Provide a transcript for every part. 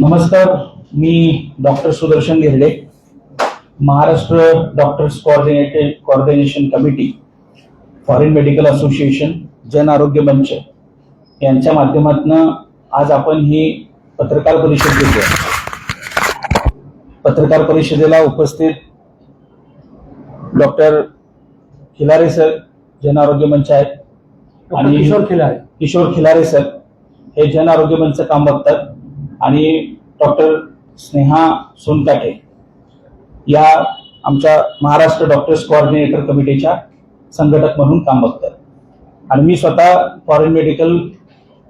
नमस्कार मी doctor Sudarshan Gherde Maharashtra doctors coordinated coordination committee foreign medical association Jan Arogya Manch. यांच्या माध्यमातून आज आपण ही पत्रकार परिषद घेतो पत्रकार परिषदेला उपस्थित डॉक्टर खिलारे सर जन आरोग्य मंच आहेत. डॉक्टर किशोर खिलारे किशोर खिलारे सर हे जन आरोग्य मंच काम बघतात. आणि डॉक्टर स्नेहा सोनकाटे या आमच्या महाराष्ट्र डॉक्टर्स कोऑर्डिनेटर कमिटीच्या संघटक म्हणून काम बघतात. आणि मी स्वतः फॉरेन मेडिकल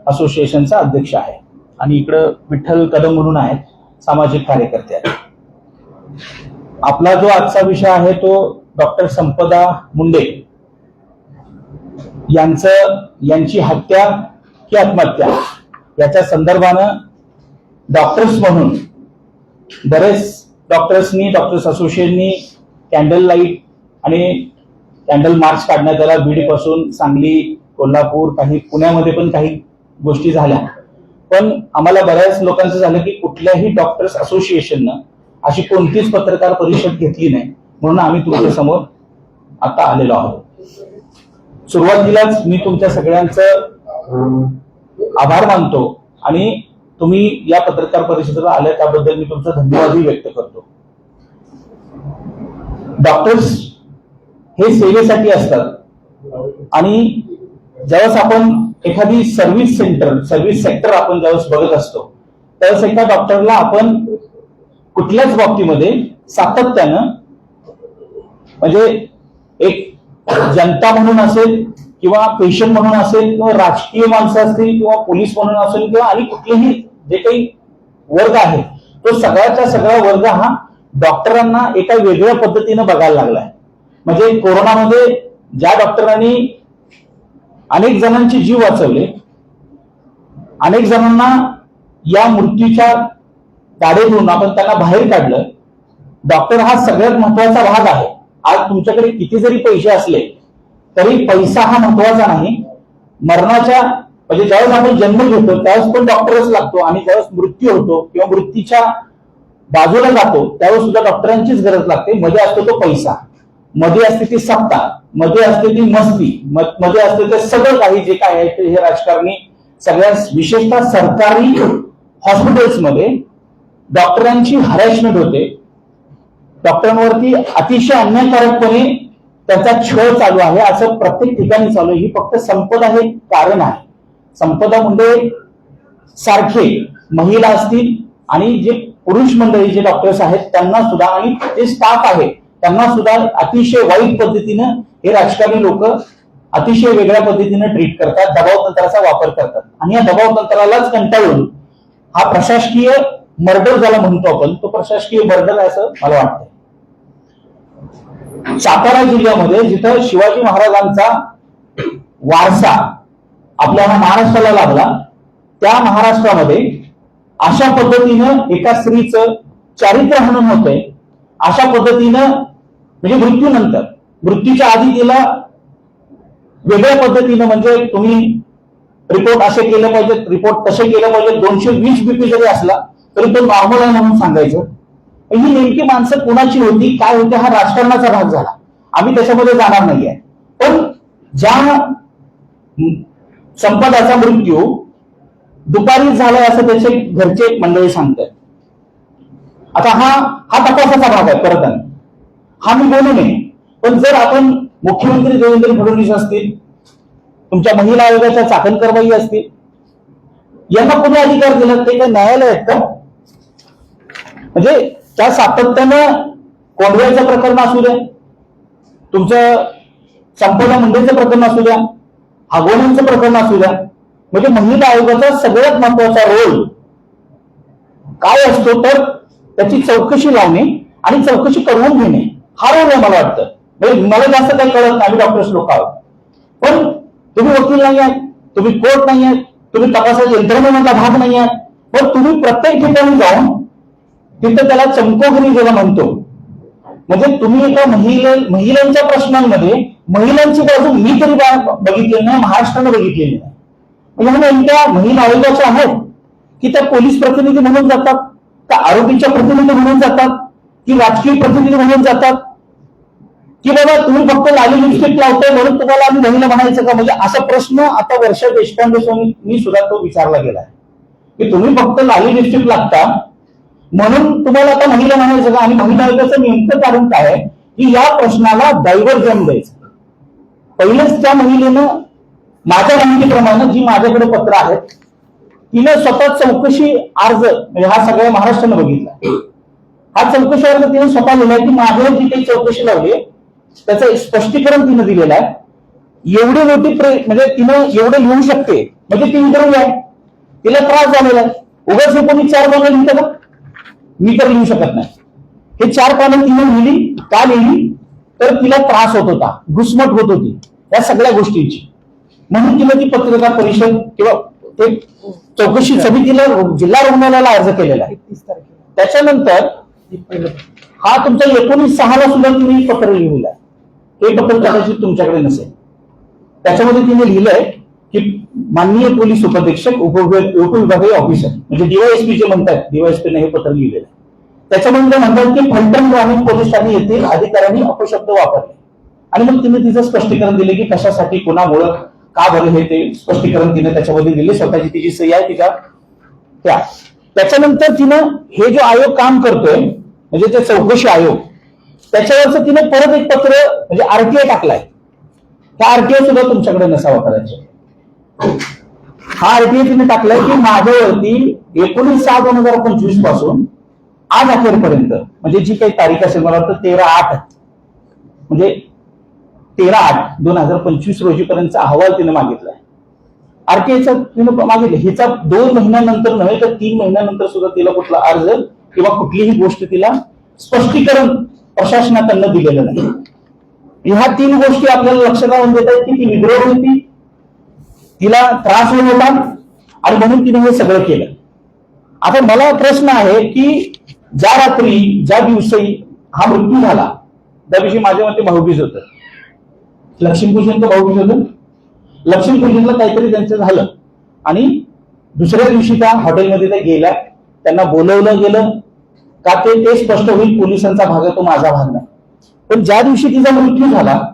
असोसिएशनचा अध्यक्ष आहे. आणि इकडं विठ्ठल कदम म्हणून आहेत सामाजिक कार्यकर्ते आहेत. आपला जो आजचा विषय आहे तो डॉक्टर संपदा मुंडे. यांचं यांची हत्या की आत्महत्या? याच्या संदर्भानं डॉक्टर्स म्हणून बरेच डॉक्टर्सनी डॉक्टर्स असोसिएशननी कॅन्डल लाइट आणि कॅन्डल मार्च काढण्यात आला. बीडपासून सांगली कोल्हापूर काही पुण्यामध्ये पण काही गोष्टी झाल्या. पण आम्हाला बऱ्याच लोकांचं झालं की कुठल्याही डॉक्टर्स असोसिएशननं अशी कोणतीच पत्रकार परिषद घेतली नाही. म्हणून आम्ही तुमच्यासमोर आता आलेलो आहोत. सुरुवातीलाच मी तुमच्या सगळ्यांचं आभार मानतो आणि तुम्ही या पत्रकार परिषदेला आल्या त्याबद्दल मी तुमचा धन्यवादही व्यक्त करतो. डॉक्टर्स हे सेवेसाठी असतात आणि ज्यावेळेस आपण एखादी सर्व्हिस सेंटर सर्व्हिस सेक्टर आपण ज्यावेळेस बघत असतो त्यावेळेस एका डॉक्टरला आपण कुठल्याच बाबतीमध्ये सातत्यानं म्हणजे एक जनता म्हणून असेल किंवा पेशंट म्हणून असेल किंवा राजकीय माणसं असतील किंवा पोलीस म्हणून असेल किंवा आणि कुठलेही जे काही वर्ग आहे तो सगळ्याचा सगळा वर्ग हा डॉक्टरांना एका वेगळ्या पद्धतीनं बघायला लागलाय. म्हणजे कोरोनामध्ये ज्या डॉक्टरांनी अनेक जणांचे जीव वाचवले अनेक जणांना या मृत्यूच्या गाडीतून आपण त्यांना बाहेर काढलं डॉक्टर हा सगळ्यात महत्त्वाचा भाग आहे. आज तुमच्याकडे किती जरी पैसे असले तरी पैसा हा महत्त्वाचा नाही. मरणाच्या म्हणजे ज्यावेळेस आपण जन्म घेतो त्यावेळेस पण डॉक्टरच लागतो आणि ज्यावेळेस मृत्यू होतो किंवा मृत्यूच्या बाजूला जातो त्यावेळेस सुद्धा डॉक्टरांचीच गरज लागते. मध्ये असतो तो पैसा. मध्ये असते ती सत्ता. मध्ये असते ती मस्ती. मध्ये असते ते सगळं काही जे काय आहे ते हे राजकारणी सगळ्या विशेषतः सरकारी हॉस्पिटल्समध्ये डॉक्टरांची हरॅशमेंट होते. डॉक्टरांवरती अतिशय अन्यायकारकपणे त्याचा छळ चालू आहे. असं प्रत्येक ठिकाणी चालू आहे. ही फक्त संपदा हे कारण आहे. संपदा मुंडे सारखे महिला असतील आणि जे पुरुष मंडळी जे डॉक्टर्स आहेत त्यांना सुद्धा आणि जे स्टाफ आहे त्यांना सुद्धा अतिशय वाईट पद्धतीनं हे राजकारणी लोक अतिशय वेगळ्या पद्धतीनं ट्रीट करतात दबाव तंत्राचा वापर करतात. आणि या दबाव तंत्रालाच कंटाळून हा प्रशासकीय मर्डर ज्याला म्हणतो आपण तो प्रशासकीय मर्डर आहे असं मला वाटतं. सातारा जिल्ह्यामध्ये जिथं शिवाजी महाराजांचा वारसा आपल्या महाराष्ट्राला लागला त्या महाराष्ट्रामध्ये अशा पद्धतीनं एका स्त्रीचं चारित्र्य हनन होतंय. अशा पद्धतीनं म्हणजे मृत्यूनंतर मृत्यूच्या आधी तिला वेगळ्या पद्धतीनं म्हणजे तुम्ही रिपोर्ट असे केले पाहिजे रिपोर्ट तसे केले पाहिजे दोनशे वीस बीपी जरी असला तरी तो नॉर्मल आहे म्हणून सांगायचं. ही नेमकी माणसं कुणाची होती काय होती हा राजकारणाचा भाग झाला. आम्ही त्याच्यामध्ये जाणार नाहीये. पण ज्या संपदाचा मृत्यू दुपारी झालाय असं त्याचे घरचे मंडळी सांगतात. आता हा हा तपासाचा भाग आहे परत हा मी बोलू नये. पण जर आपण मुख्यमंत्री देवेंद्र फडणवीस असतील तुमच्या महिला आयोगाच्या चाकणकरबाई असतील यांना कोणी अधिकार दिला? ते काही न्यायालय आहेत का? म्हणजे त्या सातत्यानं कोंडव्याचं प्रकरण असू द्या तुमचं संपदा मुंडेचं प्रकरण असू द्या हागवण्यांचं प्रकरण असू द्या म्हणजे महिला आयोगाचा सगळ्यात महत्त्वाचा रोल काय असतो तर त्याची चौकशी लावणे आणि चौकशी करवून घेणे. हा रोल आहे मला वाटतं. म्हणजे मला जास्त काही कळत नाही आम्ही डॉक्टर्स लोक आहोत. पण तुम्ही वकील नाही आहात तुम्ही कोर्ट नाही आहात तुम्ही तपासाच्या यंत्रणेमधला भाग नाही आहात पण तुम्ही प्रत्येक ठिकाणी जाऊन तिथं त्याला चमकोगिरी ज्याला म्हणतो. म्हणजे तुम्ही एका महिले महिलांच्या प्रश्नांमध्ये महिलांची बाजू मी तरी बा- बघितलेली नाही महाराष्ट्राने बघितलेली नाही. म्हणजे हा नेमक्या महिला आयोगाच्या आहेत की त्या पोलीस प्रतिनिधी म्हणून जातात का आरोपीच्या प्रतिनिधी म्हणून जातात की राजकीय प्रतिनिधी म्हणून जातात? की बाबा तुम्ही फक्त लाली लिपस्टिक लावताय म्हणून तुम्हाला आम्ही महिला म्हणायचं का? म्हणजे असा प्रश्न आता वर्षा देशपांडे स्वामी सुद्धा तो विचारला गेलाय. की तुम्ही फक्त लाली लिपस्टिक लागता म्हणून तुम्हाला आता महिला म्हणायचं का? आणि महिला आयोगाचं नेमकं कारण काय आहे? की या प्रश्नाला डायव्हर्जन द्यायचं. पहिलेच त्या महिलेनं माझ्या माहितीप्रमाणे जी माझ्याकडे पत्र आहेत तिने स्वतः चौकशी अर्ज म्हणजे हा सगळ्या महाराष्ट्रानं बघितला. हा चौकशी अर्ज तिने स्वतः लिहिलाय की माझ्यावर जी काही चौकशी लावली त्याचं स्पष्टीकरण तिने दिलेलं आहे. एवढी मोठी म्हणजे तिनं एवढं लिहू शकते म्हणजे ती इंटरव्ह्यू आहे तिला त्रास झालेला आहे. उगाच हे कोणी चार पानं लिहितं का? मी तर लिहू शकत नाही. हे चार पानं तिने लिहिली का लिहिली? तर तिला त्रास होत होता घुसमट होत होती या सगळ्या गोष्टींची. म्हणून तिने ती पत्रकार परिषद किंवा ते चौकशी समितीला जिल्हा रुग्णालयाला अर्ज केलेला आहे. त्याच्यानंतर हे तुमच्या एकोणीस सहाला सुद्धा तुम्ही पत्र लिहिलेलं आहे. हे पत्र कदाचित तुमच्याकडे नसेल. त्याच्यामध्ये तिने लिहिलंय की माननीय पोलीस उपअधीक्षक उपविभाग- उपविभागीय ऑफिसर म्हणजे डीवायएसपी जे म्हणतात डीवायएसपीने हे पत्र लिहिलेलं आहे. त्याच्यामध्ये म्हणतात की फलटण ग्रामीण पोलीस ठाणे येथील अधिकाऱ्यांनी अपशब्द वापरले. आणि मग तिने तिचं स्पष्टीकरण दिले की कशासाठी कोणामुळं का बरं हे ते स्पष्टीकरण तिने त्याच्यामध्ये दिले स्वतःची तिची सही आहे तिच्या त्या. त्याच्यानंतर तिनं हे जो आयोग काम करतोय म्हणजे ते चौकशी आयोग त्याच्यावरच तिने परत एक पत्र म्हणजे आरटीआय टाकलाय. त्या आरटीआय सुद्धा तुमच्याकडे नसावा कदाचित हा आरटीआय तिने टाकलाय की माझ्यावरती एकोणीस सहा दोन हजार पंचवीसपासून आज अखेरपर्यंत म्हणजे जी काही तारीख असेल मला वाटतं तेरा आठ. म्हणजे तेरा आठ दोन हजार पंचवीस रोजी पर्यंतचा अहवाल तिने मागितलाय. आरटीआयचा तिने मागितलं. हिचा दोन महिन्यानंतर नव्हे तर तीन महिन्यानंतर सुद्धा तिला कुठला अर्ज किंवा कुठलीही गोष्ट तिला स्पष्टीकरण प्रशासनाकडनं दिलेलं नाही. ह्या तीन गोष्टी आपल्याला लक्षात आणून देत आहेत की ती विद्रोह होती तिला त्रास होत होता आणि म्हणून तिने हे सगळं केलं. आता मला प्रश्न आहे की ज्या रात्री ज्या दिवशी हा मृत्यू झाला त्या दिवशी माझ्या मते भाऊबीज होत. लक्ष्मीपूजन तर भाऊबीज होतं. लक्ष्मीपूजनला काहीतरी त्यांचं झालं. आणि दुसऱ्या दिवशी त्या हॉटेलमध्ये त्या गेल्या. त्यांना बोलवलं गेलं. का ते ते स्पष्ट होईल पोलिसांचा भाग आहे तो माझा भाग नाही. पण ज्या दिवशी तिचा मृत्यू झाला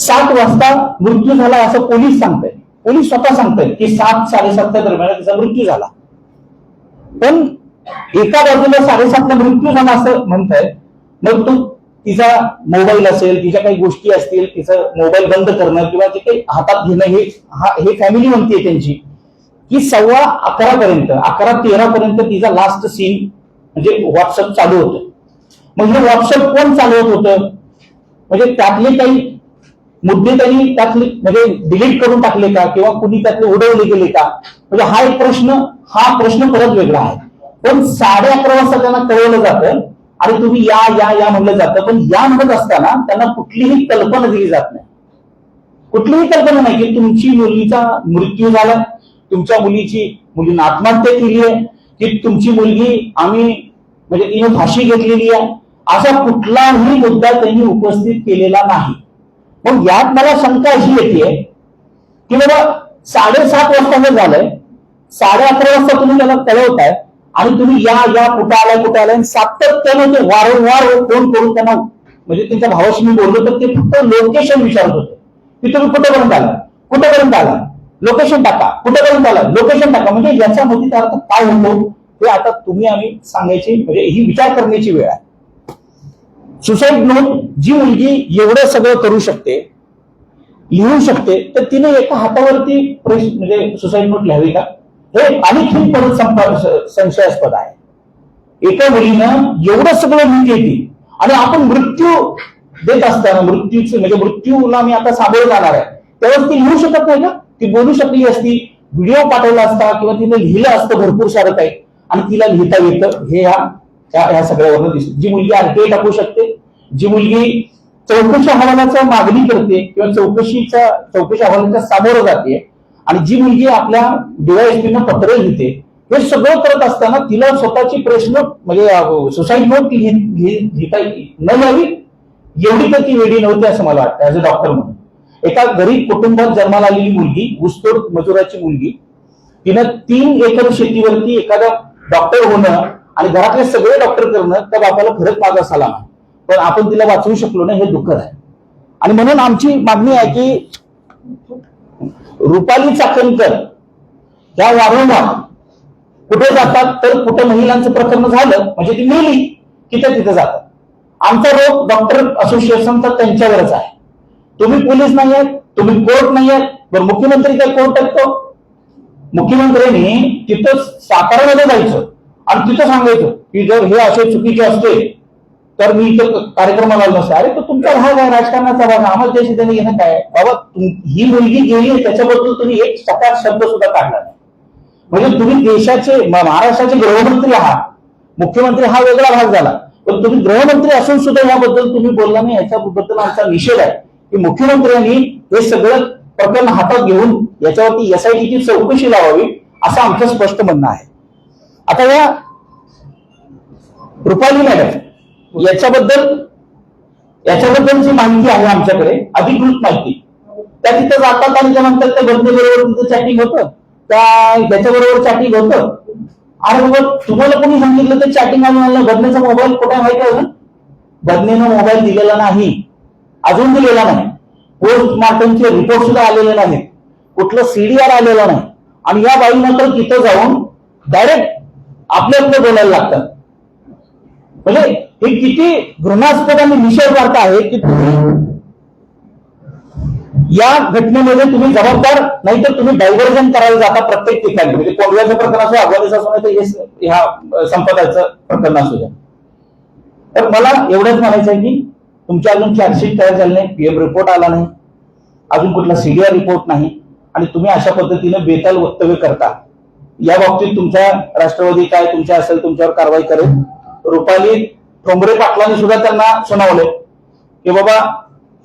सात वाजता मृत्यू झाला असं पोलीस सांगतायत पोलीस स्वतः सांगतायत की सात साडेसातच्या दरम्यान तिचा मृत्यू झाला. पण एका बाजूला साडेसातला मृत्यू झाला असं म्हणताय. मग तो तिचा मोबाईल असेल तिच्या काही गोष्टी असतील तिचं मोबाईल बंद करणं किंवा ते काही हातात घेणं हे हा हे फॅमिली म्हणतीये त्यांची. की सव्वा अकरा पर्यंत अकरा तेरा पर्यंत तिचा लास्ट सीन म्हणजे व्हॉट्सअप चालू होतं. मग हे व्हॉट्सअप कोण चालवत होतं? म्हणजे त्यातले काही मुद्दे त्यांनी त्यातले म्हणजे डिलीट करून टाकले का किंवा कुणी त्यातले उडवले गेले का? म्हणजे हा एक प्रश्न हा प्रश्न परत वेगळा आहे. पण साडे अकरा वाजता त्यांना कळवलं जातं आणि तुम्ही या या या म्हणलं जातं पण या म्हणत असताना त्यांना कुठलीही कल्पना दिली जात नाही. कुठलीही कल्पना नाही की तुमची मुलीचा मृत्यू झाला तुमच्या मुलीची मुलीनं आत्महत्या केली आहे की तुमची मुलगी आम्ही म्हणजे तिने फाशी घेतलेली आहे असा कुठलाही मुद्दा त्यांनी उपस्थित केलेला नाही. पण यात मला शंका अशी येते की बाबा साडेसात वाजता जर झालंय साडे अकरा वाजता तुम्ही त्याला कळवताय आणि तुम्ही या या कुठं आलाय कुठं आलाय आणि सातत्याने ते वारंवार फोन करून त्यांना म्हणजे त्यांच्या भावाशी मी बोललो तर ते फक्त लोकेशन विचारत होते. की तुम्ही कुठेपर्यंत आला कुठेपर्यंत आला लोकेशन टाका. कुठेपर्यंत आला लोकेशन टाका. म्हणजे याच्या मध्ये अर्थ काय होतो? हे आता तुम्ही आम्ही सांगायची म्हणजे ही विचार करण्याची वेळ आहे. सुसाईड नोट जी मुलगी एवढं सगळं करू शकते लिहू शकते तर तिने एका हातावरती प्रेस म्हणजे सुसाईड नोट लिहावी का? हे आणखी परत संशयास्पद आहे. एका मुलीनं एवढं सगळं लिहिली येते आणि आपण मृत्यू देत असताना मृत्यूचे म्हणजे मृत्यूला मी आता सामोरं जाणार आहे त्यावेळेस ती लिहू शकत नाही ना? ती बोलू शकली असती व्हिडिओ पाठवला असता किंवा तिने लिहिलं असतं भरपूर सारं काही आणि तिला लिहिता येतं. हे ह्या त्या ह्या सगळ्यावर दिसते जी मुलगी आरटीआय टाकू शकते जी मुलगी चौकशी अहवालाचा मागणी करते किंवा चौकशीचा चौकशी अहवालाच्या सामोरं जाते आणि जी मुलगी आपल्या डीवायएसपीनं पत्र लिहिते हे सगळं करत असताना तिला स्वतःची प्रश्न म्हणजे सुसाईड नोट लिहिता न यावी एवढी तर ती वेळी नव्हती असं मला वाटतं ऍज अ डॉक्टर म्हणून. एका गरीब कुटुंबात जन्माला आलेली मुलगी ऊसतोड मजुराची मुलगी तिनं तीन एकर शेतीवरती एखादा डॉक्टर होणं आणि घरातले सगळे डॉक्टर करणं त्या बापाला खरंच माझा सलाम आहे पण आपण तिला वाचवू शकलो नाही हे दुःखद आहे. आणि म्हणून आमची मागणी आहे की रुपाली चाकणकर या वारंवार कुठे जातात तर कुठे महिलांचं प्रकरण झालं म्हणजे ती मेली की ते तिथे जातात. आमचा रोग डॉक्टर असोसिएशनचा त्यांच्यावरच आहे. तुम्ही पोलीस नाही आहेत तुम्ही कोर्ट नाही आहेत बरं मुख्यमंत्री काय कोर्ट टाकतो? मुख्यमंत्र्यांनी तिथं साताऱ्यामध्ये जायचं. आणि तिथं सांगायचं की जर हे असे चुकीचे असते तर मी इथं कार्यक्रमाला आलो नसते. अरे तो तुमचा भाग आहे राजकारणाचा भाग आम्हाला त्याशी त्यांनी घेणं काय बाबा ही मुलगी गेली आहे, त्याच्याबद्दल तुम्ही एक सकार शब्द सुद्धा काढला नाही. म्हणजे तुम्ही देशाचे महाराष्ट्राचे गृहमंत्री आहात. मुख्यमंत्री हा वेगळा भाग झाला. पण तुम्ही गृहमंत्री असून सुद्धा याबद्दल तुम्ही बोलला नाही याच्याबद्दल आमचा निषेध आहे. की मुख्यमंत्र्यांनी हे सगळं प्रकरण हातात घेऊन याच्यावरती एसआयटीची चौकशी लावावी असं आमचं स्पष्ट म्हणणं आहे. आता या रुपाली मॅडम याच्याबद्दल याच्याबद्दल जी माहिती आहे आमच्याकडे अधिकृत माहिती. त्या तिथं जातात आणि त्यानंतर त्या बरोबर तुमचं चॅटिंग होतं. त्या त्याच्याबरोबर चॅटिंग होतं. अरे बाबा तुम्हाला कोणी सांगितलं तर चॅटिंग आणून आणलं बदनेचा मोबाईल कुठे माहिती आहे बदनेनं मोबाईल दिलेला नाही. अजून दिलेला नाही. पोस्टमार्टमचे रिपोर्ट सुद्धा आलेले नाहीत. कुठलं सीडीआर आलेलं नाही. आणि या बाई मात्र तिथं जाऊन डायरेक्ट आपल्या आपलं बोलायला लागतात म्हणजे हे किती घृणास्पद आणि निषेध वार्ता आहे की तुम्ही या घटनेमध्ये तुम्ही जबाबदार नाही तर तुम्ही डायव्हर्जन करायला जाता प्रत्येक ठिकाणी. म्हणजे कोंडव्याचं प्रकरण असो अफगाणिस्तान असो नाही तर ह्या संपदाचं प्रकरण असू द्या. तर मला एवढंच म्हणायचं आहे की तुमच्या अजून चार्जशीट तयार झाली नाही पीएम रिपोर्ट आला नाही अजून कुठला सीडीआर रिपोर्ट नाही आणि तुम्ही अशा पद्धतीने बेताल वक्तव्य करता. या बाबतीत तुमच्या राष्ट्रवादी काय तुमच्या असेल तुमच्यावर कारवाई करेल. रुपाली ठोंबरे पाटलांनी सुद्धा त्यांना सुनावले की बाबा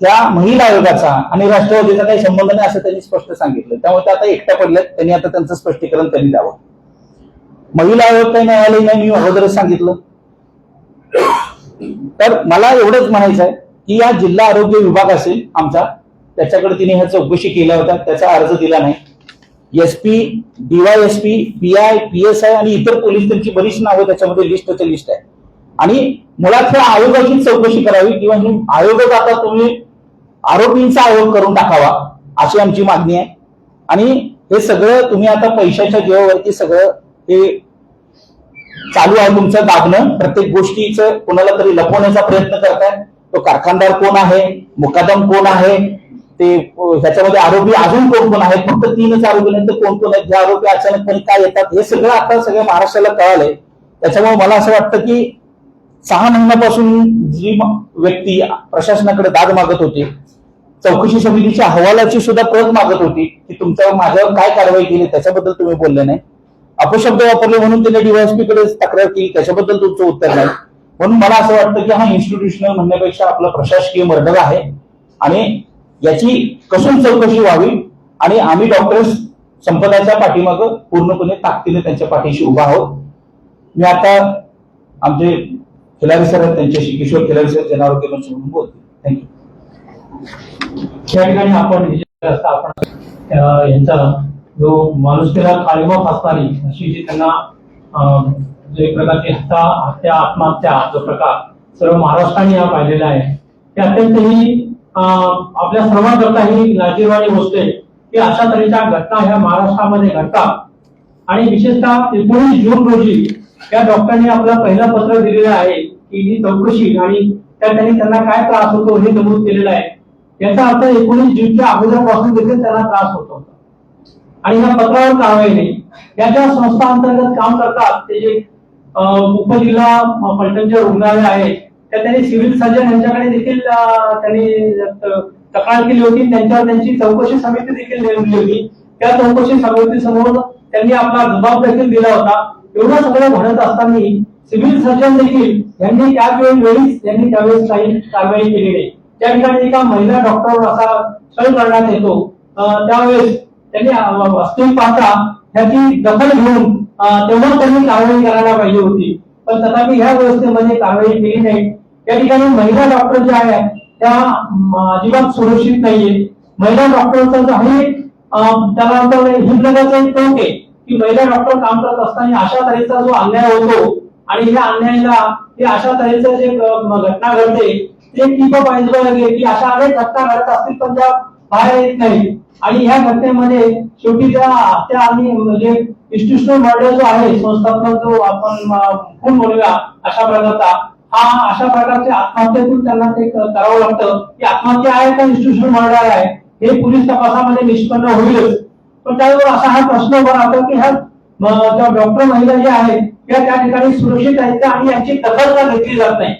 त्या महिला आयोगाचा आणि राष्ट्रवादीचा काही संबंध नाही असं त्यांनी स्पष्ट सांगितलं. त्यामुळे ते आता एकट्या पडल्यात त्यांनी आता त्यांचं स्पष्टीकरण त्यांनी द्यावं. महिला आयोग काही न्यायालय नाही मी अगोदरच सांगितलं. तर मला एवढंच म्हणायचं आहे की या जिल्हा आरोग्य विभाग असेल आमचा त्याच्याकडे तिने ह्या चौकशी केल्या होत्या त्याचा अर्ज दिला नाही. एसपी डीवायएसपी एस आय आणि इतर पोलीस त्यांची बरीच नावं त्याच्यामध्ये लिस्टचे लिस्ट आहे आणि मुळात ह्या आयोगाची चौकशी करावी किंवा ही आयोगच आता तुम्ही आरोपींचा आयोग करून टाकावा अशी आमची मागणी आहे. आणि हे सगळं तुम्ही आता पैशाच्या जीवावरती सगळं हे चालू आहे तुमचं दाबणं. प्रत्येक गोष्टीचं कोणाला तरी लपवण्याचा प्रयत्न करताय. तो कारखानदार कोण आहे? मुकादम कोण आहे? ते ह्याच्यामध्ये आरोपी अजून कोण कोण आहेत? फक्त तीनच आरोपी नंतर कोण कोण आहेत? जे आरोपी अचानकपणे काय येतात? हे सगळं आता सगळ्या महाराष्ट्राला कळालंय. त्याच्यामुळे मला असं वाटतं की सहा महिन्यापासून जी व्यक्ती प्रशासनाकडे दाद मागत होती चौकशी समितीच्या अहवालाची सुद्धा प्रत मागत होती की तुमच्यावर माझ्यावर काय कारवाई केली त्याच्याबद्दल तुम्ही बोलले नाही. अपशब्द वापरले म्हणून त्याने डीवायएसपी कडे तक्रार केली त्याच्याबद्दल तुमचं उत्तर नाही. म्हणून मला असं वाटतं की हा इन्स्टिट्यूशनल म्हणण्यापेक्षा आपला प्रशासकीय मर्डर आहे. आणि याची कसून चौकशी व्हावी आणि आम्ही डॉक्टर्स संपदाच्या पाठीमागं पूर्णपणे ताकदीने त्यांच्या पाठीशी उभा आहोत. मी आता आमचे खिलारी सर आहेत त्यांच्याशी किशोर खिलारी सर जनारोग्य मंच म्हणून बोलतो. थँक्यू या ठिकाणी आपण आपण यांचा जो माणुसकीला काळीमाप असणारी अशी जी त्यांना अं, जो एक प्रकारची हत्या हत्या आत्महत्या जो प्रकार सर्व महाराष्ट्राने हा पाहिलेला आहे ते अत्यंत ही आपल्या सर्वांकरता ही लाजीरवाणी गोष्ट आहे की अशा तऱ्हेच्या घटना ह्या महाराष्ट्रामध्ये घडतात. आणि विशेषतः एकोणीस जून रोजी या डॉक्टरने आपलं पहिलं पत्र दिलेलं आहे की ही चौकशी आणि त्या त्यांनी त्यांना काय त्रास होतो हे नमूद केलेलं आहे. याचा अर्थ एकोणीस जूनच्या अगोदरपासून देखील त्यांना त्रास होत होता. आणि या पत्रावर कारवाई नाही या ज्या संस्था अंतर्गत काम करतात. ते जे उपजिल्हा अं, पलटणचे रुग्णालय आहे तर त्यांनी सिव्हिल सर्जन यांच्याकडे देखील त्यांनी तक्रार केली होती. त्यांच्यावर त्यांची चौकशी समिती देखील नेमली होती. त्या चौकशी समितीसमोर त्यांनी आपला जबाब देखील दिला होता. एवढं सगळं म्हणत असताना सिव्हिल सर्जन देखील यांनी त्यावेळी वेळीच त्यांनी त्यावेळेस काही कारवाई केली नाही त्या ठिकाणी एका महिला डॉक्टरवर असा छळ करण्यात येतो. त्यावेळेस त्यांनी वास्तविक पाहता ह्याची दखल घेऊन तेव्हा त्यांनी कारवाई करायला पाहिजे होती. पण तथापि ह्या व्यवस्थेमध्ये कारवाई केली नाही. या ठिकाणी महिला डॉक्टर ज्या आहेत त्या अजिबात सुरक्षित नाहीये. महिला डॉक्टरचा जो आहे त्याला आता एक टोक आहे की महिला डॉक्टर काम करत असताना अशा तऱ्हेचा जो अन्याय होतो आणि ह्या अन्यायाला हे अशा तऱ्हेचं जे घटना घडते ते टिप पाहिजे की अशा अनेक घटना घडत असतील पण त्या बाहेर येत नाही. आणि ह्या घटनेमध्ये शेवटी त्या हत्या आणि म्हणजे इन्स्टिट्यूशनल मॉडेल जो आहे संस्थात्मक जो आपण खूप खून बोलूया अशा प्रकारचा हा अशा प्रकारचे आत्महत्येतून त्यांना ते करावं लागतं. की आत्महत्या आहे का इन्स्टिट्यूशन मर्डर आहे? हे पोलीस तपासामध्ये निष्पन्न होईलच. पण त्यावर असा हा प्रश्न उभा राहतो की ह्या डॉक्टर महिला ज्या आहेत त्या त्या ठिकाणी सुरक्षित आहेत का आणि यांची दखल का घेतली जात नाही?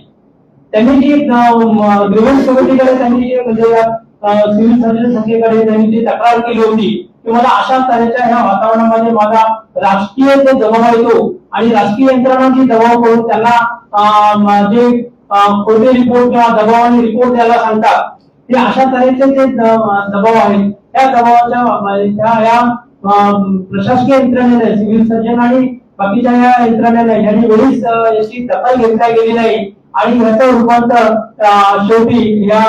त्यांनी जी ग्रीव्हन्स कमिटीकडे त्यांनी जी म्हणजे सिव्हिल सर्जन संस्थेकडे त्यांनी जी तक्रार केली होती तुम्हाला अशा तऱ्हेच्या ह्या वातावरणामध्ये माझा राजकीय जो दबाव येतो आणि राजकीय यंत्रणांची दबाव करून त्यांना अं, जे खोटे रिपोर्ट किंवा दबावाने रिपोर्ट द्यायला सांगतात ते अशा तऱ्हेचे जे दबाव आहेत त्या दबावाच्या या प्रशासकीय यंत्रणेने सिव्हिल सर्जन आणि बाकीच्या या यंत्रणेने यांनी वेळीच याची दखल घेतल्या गेली नाही आणि ह्याचं रूपांतर शेवटी या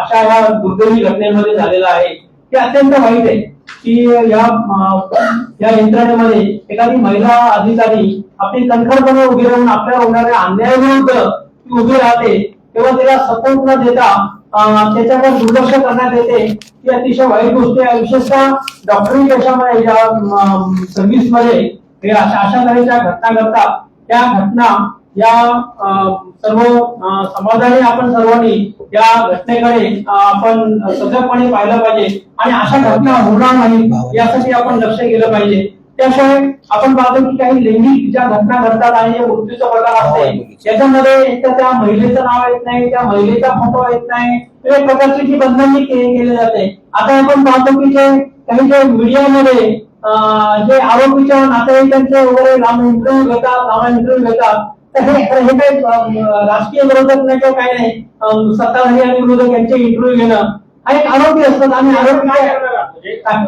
अशा या दुर्दैवी घटनेमध्ये झालेलं आहे. ते अत्यंत वाईट आहे. की या या यंत्रणेमध्ये एखादी महिला अधिकारी आपली कणखरपणे उभी राहून आपल्या होणाऱ्या अन्यायाविरुद्ध ती उभी राहते तेव्हा तिला सपोर्ट न देता त्याच्याकडे दुर्लक्ष करण्यात येते. ही अतिशय वाईट गोष्ट आहे. विशेषतः डॉक्टरी पेशामध्ये या सर्व्हिसमध्ये अशा अशा तऱ्हेच्या घटना घडतात. त्या घटना या सर्व समाजाने आपण सर्वांनी या घटनेकडे आपण सजगपणे पाहिलं पाहिजे. आणि अशा घटना होणार नाही यासाठी आपण लक्ष केलं पाहिजे. त्याशिवाय आपण पाहतो की काही लैंगिक ज्या घटना घडतात आणि मृत्यूचा प्रकार असते याच्यामध्ये एक तर त्या महिलेचं नाव येत नाही त्या महिलेचा फोटो येत नाही. एक प्रकारची जी के- केली जाते. आता आपण पाहतो की जे काही जे मीडियामध्ये जे आरोपीच्या नातेवाईकांचे वगैरे लांब इंटरव्ह्यू घेतात लांब इंटरव्ह्यू घेतात तर हे हे अं, राजकीय विरोधक नाही किंवा काही नाही सत्ताधारी आणि विरोधक यांचे इंटरव्ह्यू घेणं हा एक आरोपी असतात. आणि आरोपी काय काय करणार आहात? म्हणजे काय?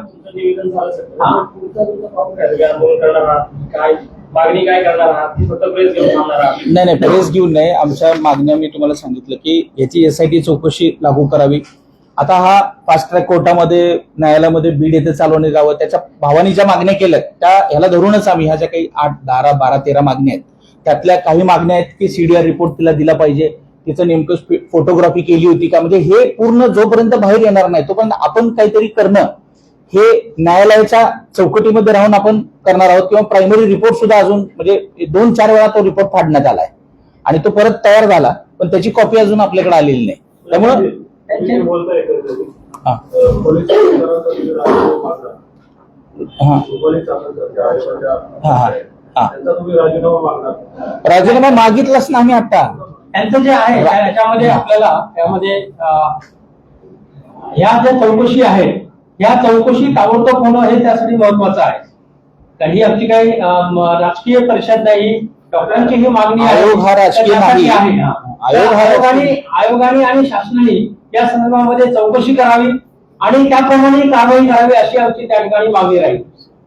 हा. काय? काय काय नाही नाही प्रेस घेऊन नाही. आमच्या मागण्या मी तुम्हाला सांगितलं की याची एसआयटी चौकशी लागू करावी. आता हा फास्ट ट्रॅक कोर्टामध्ये न्यायालयामध्ये बीड येथे चालवणे जावं त्याच्या भावानी ज्या मागण्या केल्या त्या ह्याला धरूनच आम्ही ह्या ज्या काही आठ दहा बारा तेरा मागण्या आहेत. त्यातल्या काही मागण्या आहेत की सीडीआर रिपोर्ट तिला दिला पाहिजे. तिचं नेमकं फोटोग्राफी केली होती का? म्हणजे हे पूर्ण जोपर्यंत बाहेर येणार नाही तोपर्यंत आपण काहीतरी करणं हे न्यायालयाच्या चौकटीमध्ये राहून आपण करणार आहोत किंवा प्रायमरी रिपोर्ट सुद्धा अजून म्हणजे दोन चार वेळा तो रिपोर्ट फाडण्यात आलाय. आणि तो परत तयार झाला पण त्याची कॉपी अजून आपल्याकडे आलेली नाही. त्यामुळं. हा. हा. राजीनामा मागितलाच ना आम्ही आता. त्यांचं जे आहे त्या- याच्यामध्ये आपल्याला त्यामध्ये ह्या ज्या चौकशी आहेत ह्या चौकशी ताबडतोब होणं हे त्यासाठी महत्वाचं आहे. कारण ही आमची काही राजकीय परिषद नाही डॉक्टरांची ही मागणी आहे. आयोग हा राजकीय नाही. आहे. आयोग आयोगाने आयोगाने आणि शासनाने या संदर्भामध्ये चौकशी करावी आणि त्याप्रमाणे कारवाई करावी अशी आमची त्या ठिकाणी मागणी राहील.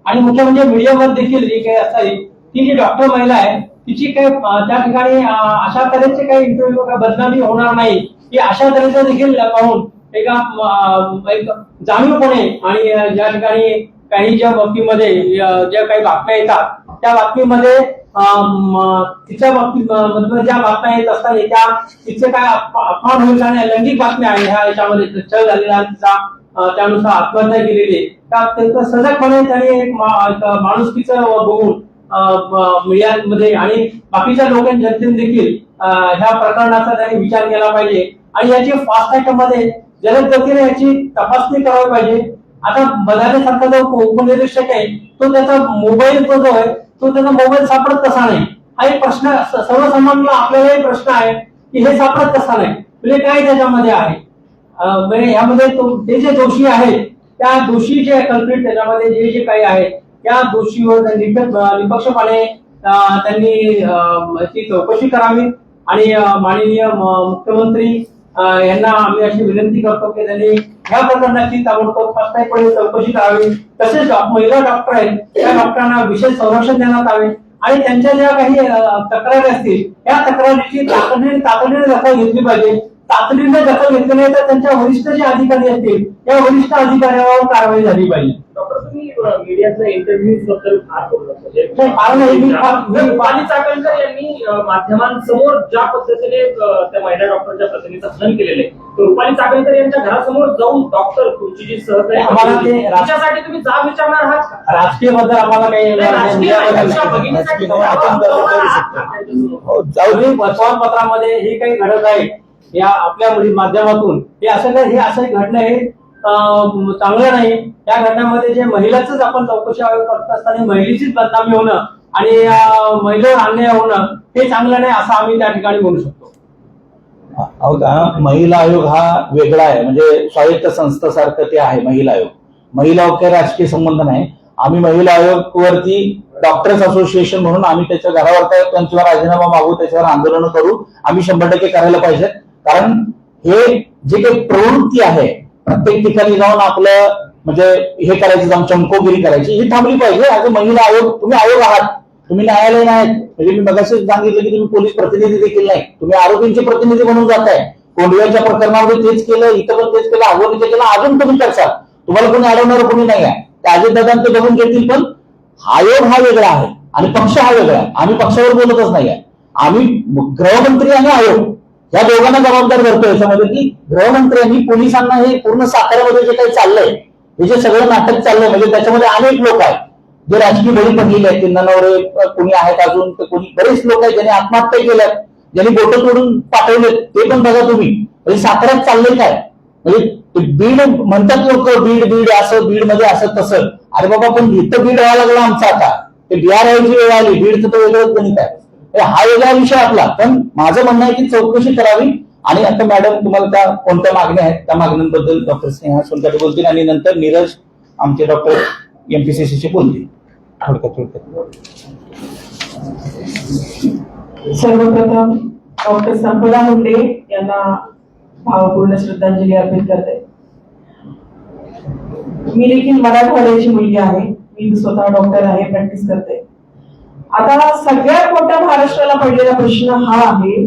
आणि मुख्य म्हणजे मीडियामध्ये देखील जी काही असावी ती जी डॉक्टर महिला आहे तिची काही त्या ठिकाणी अशा तऱ्हेचे काही इंटरव्ह्यू बदनामी होणार नाही. की अशा तऱ्हेचं देखील पाहून एका एक जाणीवपणे आणि ज्या ठिकाणी काही ज्या बाबतीमध्ये ज्या काही बातम्या येतात त्या बातमीमध्ये तिच्या बाबतीत ज्या बातम्या येत असतात त्या तिचे काय अपमान होईल आणि लैंगिक बातम्या आहे ह्या याच्यामध्ये छळ झालेला आहे तिचा त्यानुसार आत्महत्या केलेली त्या सजगपणे त्यांनी एक माणुसकीचं बघून मीडियामध्ये आणि बाकीच्या लोकांच्या जनतेने देखील ह्या प्रकरणाचा त्यांनी विचार केला पाहिजे. आणि याची फास्ट ट्रॅकमध्ये जलद गतीने याची तपासणी करावी पाहिजे. आता बदाने जो उपनिरीक्षक आहे तो त्याचा मोबाईल जो जो आहे तो त्याचा मोबाईल सापडत कसा नाही? हा एक प्रश्न स- सर्वसामान्य एक प्रश्न आहे की हे सापडत कसा नाही? म्हणजे काय त्याच्यामध्ये आहे? म्हणजे यामध्ये जे ते जे दोषी आहेत त्या दोषी जे कल्प्रिट त्याच्यामध्ये जे जे काही आहेत या दोषीवर त्यांनी निपक्षपणे त्यांनी ती चौकशी करावी. आणि माननीय मुख्यमंत्री यांना आम्ही अशी विनंती करतो की त्यांनी या प्रकरणाची ताबडतोब फास्टॅगपणे चौकशी करावी. तसेच महिला डॉक्टर आहेत. त्या डॉक्टरांना विशेष संरक्षण देण्यात यावे. आणि त्यांच्या ज्या काही तक्रारी असतील त्या तक्रारीची तातडीने तातडीने दखल घेतली पाहिजे. तातडीने दखल घेतली नाही तर त्यांच्या वरिष्ठ जे अधिकारी असतील त्या वरिष्ठ अधिकाऱ्यावर कारवाई झाली पाहिजे. म्हणजे नाही, फार नाही, मी फार- मी- रुपाली चाकणकर यांनी माध्यमांसमोर ज्या पद्धतीने त्या महिला डॉक्टरच्या प्रतिनिधीचं हनन केलेलं तर रुपाली चाकणकर यांच्या घरासमोर जाऊन डॉक्टर तुमची जी सहकारी आम्हाला ते होती, तिच्यासाठी तुम्ही जाब विचारणार आहात का? राजकीयबद्दल आम्हाला काही नाही, नाही, नाही. नाही. हो, वर्तमानपत्रामध्ये हे काही घडत आहे. या आपल्या माध्यमातून. हे असं काही हे असं घडलं आहे. अं, चांगलं नाही. या घटनामध्ये जे महिलाच आपण चौकशी करत असताना महिलेचीच बदनामी होणं आणि महिला महिलेवर अन्याय होणं हे चांगलं नाही असं आम्ही त्या ठिकाणी बोलू शकतो. अहो का, महिला आयोग हा वेगळा आहे. म्हणजे स्वायत्त संस्थासारखं ते आहे महिला आयोग. महिला आयोग काही राजकीय संबंध नाही. आम्ही महिला आयोग वरती डॉक्टर्स असोसिएशन म्हणून आम्ही त्याच्या घरावर त्यांच्यावर राजीनामा मागू त्याच्यावर आंदोलन करू. आम्ही शंभर टक्के करायला पाहिजे कारण हे जे काही प्रवृत्ती आहे प्रत्येक ठिकाणी जाऊन आपलं म्हणजे हे करायचं जाऊन चमकोगिरी करायची. ही थांबली पाहिजे. आज महिला आयोग तुम्ही आयोग आहात. तुम्ही न्यायालय नाहीत म्हणजे मी मगाशी सांगितलं की तुम्ही पोलीस प्रतिनिधी देखील नाही. तुम्ही आरोपींचे प्रतिनिधी म्हणून जाताय. कोंडव्याच्या प्रकरणामध्ये तेच केलं इथं पण तेच केलं आगोदर केलं अजून तुम्ही करसाल. तुम्हाला कोणी अडवणार कोणी नाही आहे. त्या अजितदादांत ते बघून घेतील पण आयोग हा वेगळा आहे. आणि पक्ष हा वेगळा आहे. आम्ही पक्षावर बोलतच नाही आहे. आम्ही गृहमंत्री आणि आयोग. या दोघांना जबाबदार धरतो याच्यामध्ये की गृहमंत्र्यांनी पोलिसांना हे पूर्ण साताऱ्यामध्ये जे काही चाललंय हे जे सगळं नाटक चाललंय म्हणजे त्याच्यामध्ये अनेक लोक आहेत. जे राजकीय बळी पडलेले आहेत. त्यांना नवरे कोणी आहेत अजून तर कोणी बरेच लोक आहेत ज्यांनी आत्महत्या केल्यात ज्यांनी बोटं तोडून पाठवलेत. ते पण बघा तुम्ही. म्हणजे साताऱ्यात चाललंय काय? म्हणजे ते बीड म्हणतात लोक बीड बीड असं बीडमध्ये असं तसं. अरे बाबा पण इथं बीड व्हायला लागला आमचा आता. ते बिहार यायची वेळ आली. बीडचं तर वेगळंच गणित आहे. हा वेगळा विषय आपला. पण माझं म्हणणं आहे की चौकशी करावी. आणि आता मॅडम तुम्हाला त्या कोणत्या मागण्या आहेत त्या मागण्यांबद्दल डॉक्टर स्नेहा सोनकाटे बोलतील आणि नंतर नीरज आमचे डॉक्टर एमपीसीसी चे बोलतील. थोडक्यात थोडक्यात. सर्वप्रथम डॉक्टर संपदा मुंडे यांना भावपूर्ण श्रद्धांजली अर्पित करते. मी देखील मराठवाड्याची मुलगी आहे. मी स्वतः डॉक्टर आहे प्रॅक्टिस करते. आता सगळ्यात मोठा महाराष्ट्राला पडलेला प्रश्न हा आहे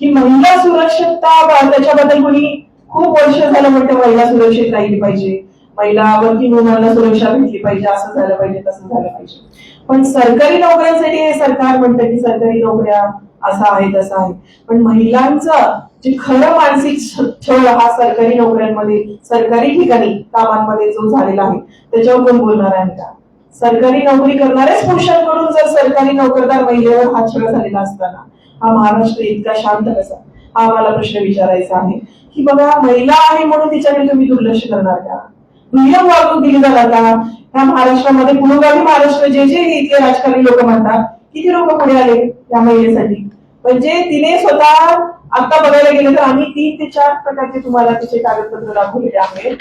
की महिला सुरक्षितता त्याच्याबद्दल कोणी खूप वर्ष झालं म्हणतं महिला सुरक्षित राहिली पाहिजे. महिला वरती मुलांना सुरक्षा भेटली पाहिजे असं झालं पाहिजे तसं झालं पाहिजे. पण सरकारी नोकऱ्यांसाठी हे सरकार म्हणतं की सरकारी नोकऱ्या असा आहे तसं आहे. पण महिलांचं जे खरं मानसिक छळ हा सरकारी नोकऱ्यांमध्ये सरकारी ठिकाणी कामांमध्ये जो झालेला आहे त्याच्यावर कोण बोलणार आहे का सरकारी नोकरी करणाऱ्याच पुरुषांकडून जर सरकारी नोकरदार महिलेवर हा छळ झालेला असताना हा महाराष्ट्र इतका शांत कसा? हा आम्हाला प्रश्न विचारायचा आहे. की बघा महिला आहे म्हणून तिच्याकडे तुम्ही दुर्लक्ष करणार का? दुय्यम वागणूक दिली जाणार का ह्या महाराष्ट्रामध्ये पुरोगामी महाराष्ट्र जे जे इथले राजकारणी लोक म्हणतात किती लोक पुढे आले या महिलेसाठी? म्हणजे तिने स्वतः आता बघायला गेलं तर आम्ही तीन ते चार प्रकारचे तुम्हाला तिचे कागदपत्र दाखवलेले आहेत.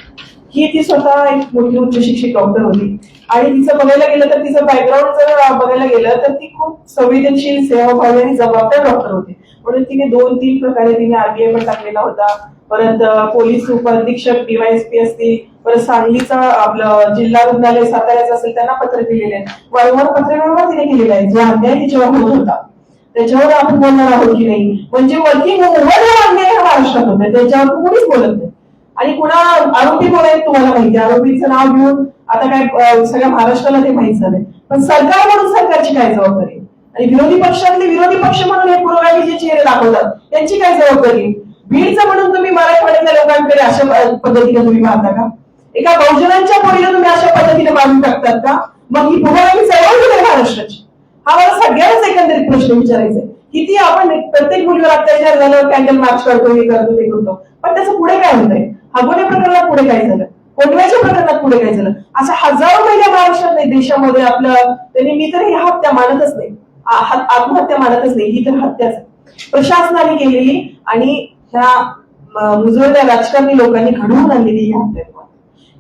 की ती स्वतः एक मोठी उच्च शिक्षित डॉक्टर होती. आणि तिचं बघायला गेलं तर तिचं बॅकग्राऊंड जर बघायला गेलं तर ती खूप संवेदनशील सेवाभावी आणि जबाबदार डॉक्टर होती. म्हणून तिने दोन तीन प्रकारे तिने आरबीआय पण टाकलेला होता. परत पोलीस उपअधीक्षक डीवायएसपी असतील परत सांगलीचा आपलं जिल्हा रुग्णालय साताऱ्याचं असेल त्यांना पत्र दिलेले आहे. वारंवार पत्रव्यवहार तिने केलेला आहे. जो अन्याय तिच्यावर होत होता. त्याच्यावर आपण बोलणार आहोत की नाही? म्हणजे वर्किंग वुमन हा अन्याय हा महाराष्ट्रात होता. त्याच्यावर कोणीच बोलत नाही. आणि कुणा आरोपी कोण आहेत तुम्हाला माहिती आरोपीचं नाव घेऊन आता काय सगळ्या महाराष्ट्राला ते माहीत झालंय. पण सरकार म्हणून सरकारची काय जबाबदारी आणि विरोधी पक्षातले विरोधी पक्ष म्हणून हे पुरोगामी जे चेहरे दाखवतात त्यांची काय जबाबदारी बीडचं म्हणून तुम्ही मराठवाड्यातल्या लोकांकडे अशा पद्धतीने तुम्ही पाहता का? एका बहुजनांच्या पोळीला तुम्ही अशा पद्धतीने बांधून टाकतात का? मग ही पुरोगामी चळवळ कुठे महाराष्ट्राची? हा मला सगळ्यांनाच एकंदरीत प्रश्न विचारायचा आहे. किती आपण प्रत्येक मुलीवर अत्याचार झालं कॅन्डल मार्च करतो हे करतो ते करतो पण त्याचं पुढे काय होतंय? हगोने प्रकरणात पुढे काय झालं? कोंडव्याच्या प्रकरणात पुढे काय झालं? अशा हजारो महिला महाराष्ट्रात नाही देशामध्ये आपलं त्यांनी मी तर ही हत्या मानतच नाही. आत्महत्या मानतच नाही ही तर हत्याच आहे. प्रशासनाने केलेली आणि ह्या अं, राजकारणी लोकांनी घडवून आणलेली ही हत्या.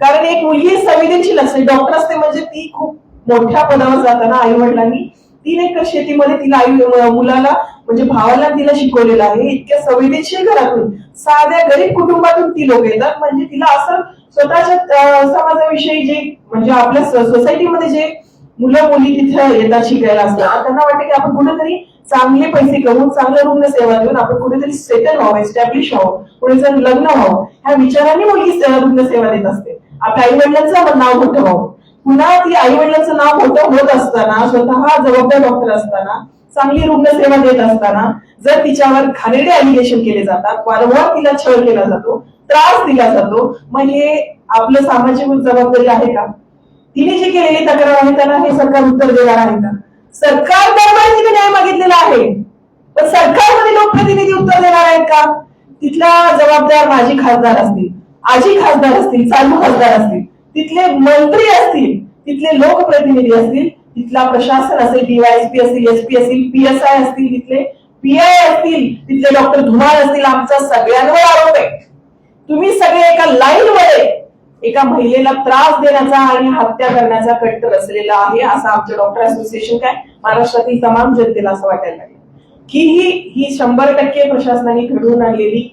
कारण एक मुलगी संवेदनशील असते. डॉक्टर असते म्हणजे ती खूप मोठ्या पदावर जाताना आई वडिलांनी तीन एकर शेतीमध्ये तिला आई मुलाला म्हणजे भावाला तिला शिकवलेलं आहे. इतक्या संवेदनशील घरातून साध्या गरीब कुटुंबातून ती लोक येतात. म्हणजे तिला असं स्वतःच्या समाजाविषयी जे म्हणजे आपल्या सोसायटीमध्ये जे मुलं मुली तिथे येतात शिकायला असतात. त्यांना वाटतं की आपण कुठेतरी चांगले पैसे कमवून चांगल्या रुग्ण सेवा देऊन आपण कुठेतरी सेटल व्हावं एस्टॅब्लिश व्हावं कुठेतरी लग्न व्हावं. ह्या विचाराने मुलगी रुग्ण सेवा देत असते. आपल्या आई वडिलांचं नाव मोठं व्हावं. पुन्हा ती आई वडिलांचं नाव मोठं होत असताना स्वतः जबाबदार डॉक्टर असताना चांगली रुग्णसेवा देत असताना जर तिच्यावर घाणेरडे अलिगेशन केले जातात वारंवार तिला छळ केला जातो त्रास दिला जातो मग हे आपलं सामाजिक जबाबदारी आहे का? तिने जी केलेली तक्रार आहे त्याला हे सरकार उत्तर देणार आहे का? सरकार दरम्यान तिने न्याय मागितलेला आहे पण सरकारमध्ये लोकप्रतिनिधी उत्तर देणार आहेत का? तिथला जबाबदार माजी खासदार असतील आजी खासदार असतील चालू खासदार असतील तिथले मंत्री असतील तिथले लोकप्रतिनिधी असतील तिथला प्रशासन असेल डीवायएसपी असतील एसपी असतील पीएसआय असतील तिथले पीआय असतील तिथले डॉक्टर धुमाळ असतील आमचा सगळ्यांवर आरोप आहे. तुम्ही सगळे एका लाईन मध्ये एका महिलेला त्रास देण्याचा आणि हत्या करण्याचा कट्टर असलेला आहे असं आमचं डॉक्टर असोसिएशन काय? महाराष्ट्रातील तमाम जनतेला असं वाटायला लागलं. की ही ही शंभर टक्के प्रशासनाने घडवून आणलेली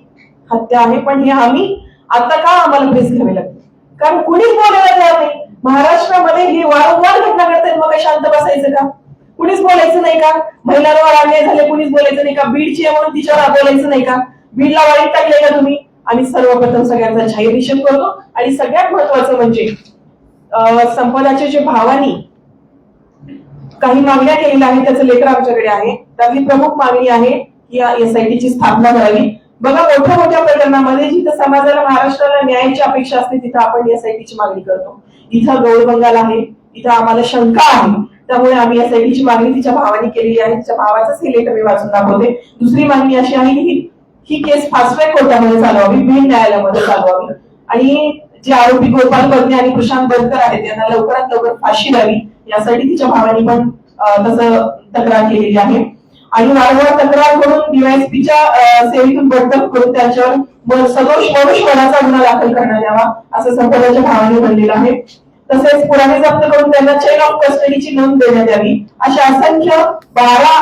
हत्या आहे पण हे आम्ही आता का आम्हाला प्रेस घ्यावे लागते कारण कुणीच बोलायला तयार नाही? महाराष्ट्रामध्ये ही वारंवार घटना घडतात मग शांत बसायचं का? कुणीच बोलायचं नाही का? महिलांवर अन्याय झाले कुणीच बोलायचं नाही का? बीडची आहे म्हणून तिच्यावर बोलायचं नाही का? बीडला वाईट टाकले का तुम्ही? आणि सर्वप्रथम सगळ्यांचा जाहीर निषेध करतो. आणि सगळ्यात महत्वाचं म्हणजे संपदाचे जे भावानी काही मागण्या केलेल्या आहेत त्याचं लेकर आमच्याकडे आहे. त्यातली प्रमुख मागणी आहे की या एसआयटीची स्थापना करावी. बघा मोठ्या मोठ्या प्रकरणामध्ये जिथं समाजाला महाराष्ट्राला न्यायाची अपेक्षा असते तिथं आपण एसआयटीची मागणी करतो. इथं गौरबंगाल आहे इथं आम्हाला शंका आहे. त्यामुळे आम्ही एसआयटीची मागणी तिच्या भावाने केलेली आहे तिच्या भावाचाच हे लेटर मी वाचून दाखवते. दुसरी मागणी अशी आहे की ही- केस फास्ट ट्रॅक कोर्टामध्ये चालवावी बीड न्यायालयामध्ये चालवावी. आणि जे आरोपी गोपाल बर्ने आणि प्रशांत बनकर आहेत यांना लवकरात लवकर फाशी द्यावी. यासाठी तिच्या भावाने पण तसं तक्रार केलेली आहे. आणि वारंवार तक्रार करून डीवायएसपीच्या सेवेतून बडतर्फ करून त्यांच्यावर म- सदोष मनुष्यवधाचा गुन्हा दाखल करण्यात यावा असं संपदाच्या भावाने म्हणलेलं आहे. तसेच पुराणे जप्त करून त्यांना चेन ऑफ कस्टडीची नोंद देण्यात यावी अशा असंख्य बारा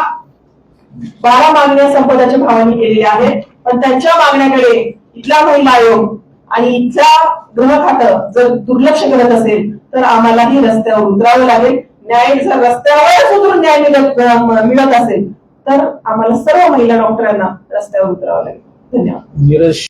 बारा मागण्या संपदाच्या भावाने केलेल्या आहेत. पण त्यांच्या मागण्याकडे इथला महिला आयोग आणि इथला गृह खातं जर दुर्लक्ष करत असेल तर आम्हालाही रस्त्यावर उतरावं लागेल. न्याय जर रस्त्यावरच उतरून न्याय मिळत मिळत असेल तर आम्हाला सर्व महिला डॉक्टरांना रस्त्यावर उतरावं लागेल. धन्यवाद.